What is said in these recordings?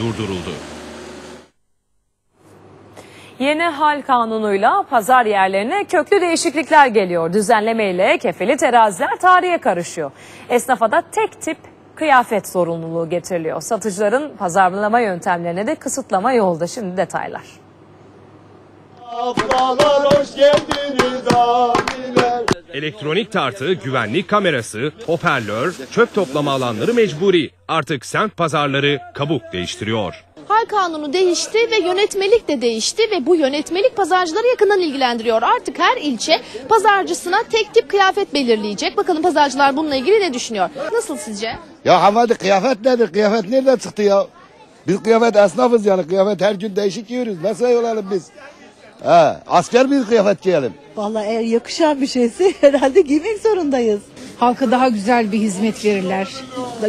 durduruldu. Yeni hal kanunuyla pazar yerlerine köklü değişiklikler geliyor. Düzenlemeyle kefeli teraziler tarihe karışıyor. Esnafa da tek tip kıyafet zorunluluğu getiriliyor. Satıcıların pazarlama yöntemlerine de kısıtlama yolda. Şimdi detaylar. Ablalar hoş geldiniz abiler. Elektronik tartı, güvenlik kamerası, hoparlör, çöp toplama alanları mecburi. Artık semt pazarları kabuk değiştiriyor. Hal kanunu değişti ve yönetmelik de değişti ve bu yönetmelik pazarcıları yakından ilgilendiriyor. Artık her ilçe pazarcısına tek tip kıyafet belirleyecek. Bakalım pazarcılar bununla ilgili ne düşünüyor? Nasıl sizce? Ya havada kıyafet nedir? Kıyafet nereden çıktı ya? Biz kıyafet esnafız yani. Kıyafet her gün değişik giyiyoruz. Nasıl olalım biz? Ha, asker bir kıyafet giyelim. Vallahi eğer yakışan bir şeyse herhalde giymek zorundayız. halka daha güzel bir hizmet verirler.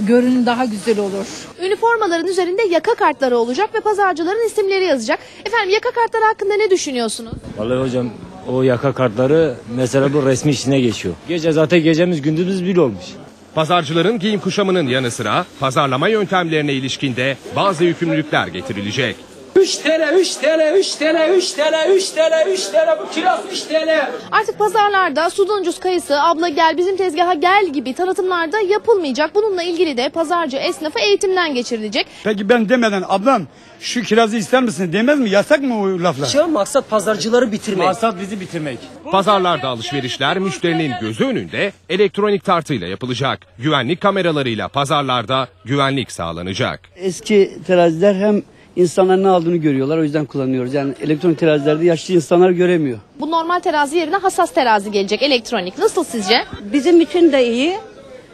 Görünüm daha güzel olur. Üniformaların üzerinde yaka kartları olacak ve pazarcıların isimleri yazacak. Efendim yaka kartları hakkında ne düşünüyorsunuz? Vallahi hocam o yaka kartları mesela bu resmi işine geçiyor. Gece zaten gecemiz gündüzümüz bir olmuş. Pazarcıların giyim kuşamının yanı sıra pazarlama yöntemlerine ilişkinde bazı yükümlülükler getirilecek. 3 TL, 3 TL, 3 TL, 3 TL, 3 TL, 3 TL, bu kiraz 3 TL. Artık pazarlarda sudoncuz kayısı, abla gel bizim tezgaha gel gibi tanıtımlarda yapılmayacak. Bununla ilgili de pazarcı esnafa eğitimden geçirilecek. Peki ben demeden ablam şu kirazı ister misin demez mi? Yasak mı o laflar? Şu maksat pazarcıları bitirmek. Maksat bizi bitirmek. Pazarlarda alışverişler müşterinin gözü önünde elektronik tartıyla yapılacak. Güvenlik kameralarıyla pazarlarda güvenlik sağlanacak. Eski teraziler hem insanların ne aldığını görüyorlar o yüzden kullanıyoruz. Yani elektronik terazilerde yaşlı insanlar göremiyor. Bu normal terazi yerine hassas terazi gelecek elektronik. Nasıl sizce? Bizim için de iyi.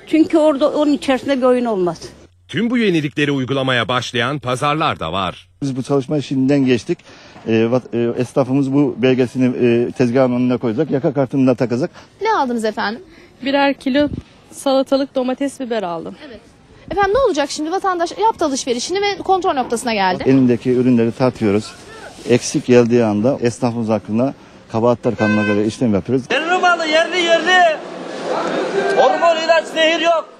Çünkü orada onun içerisinde bir oyun olmaz. Tüm bu yenilikleri uygulamaya başlayan pazarlar da var. Biz bu çalışma şimdiden geçtik. Ee, vat- e, esnafımız bu belgesini e, tezgahın önüne koyacak. Yaka kartını da takacak. Ne aldınız efendim? Birer kilo salatalık domates biber aldım. Efendim ne olacak şimdi vatandaş yaptı alışverişini ve kontrol noktasına geldi. Elindeki ürünleri tartıyoruz. Eksik geldiği anda esnafımız hakkında kabahatler kanuna göre işlem yapıyoruz. Yerli malı, yerli yerli. Hormon ilaç zehir yok.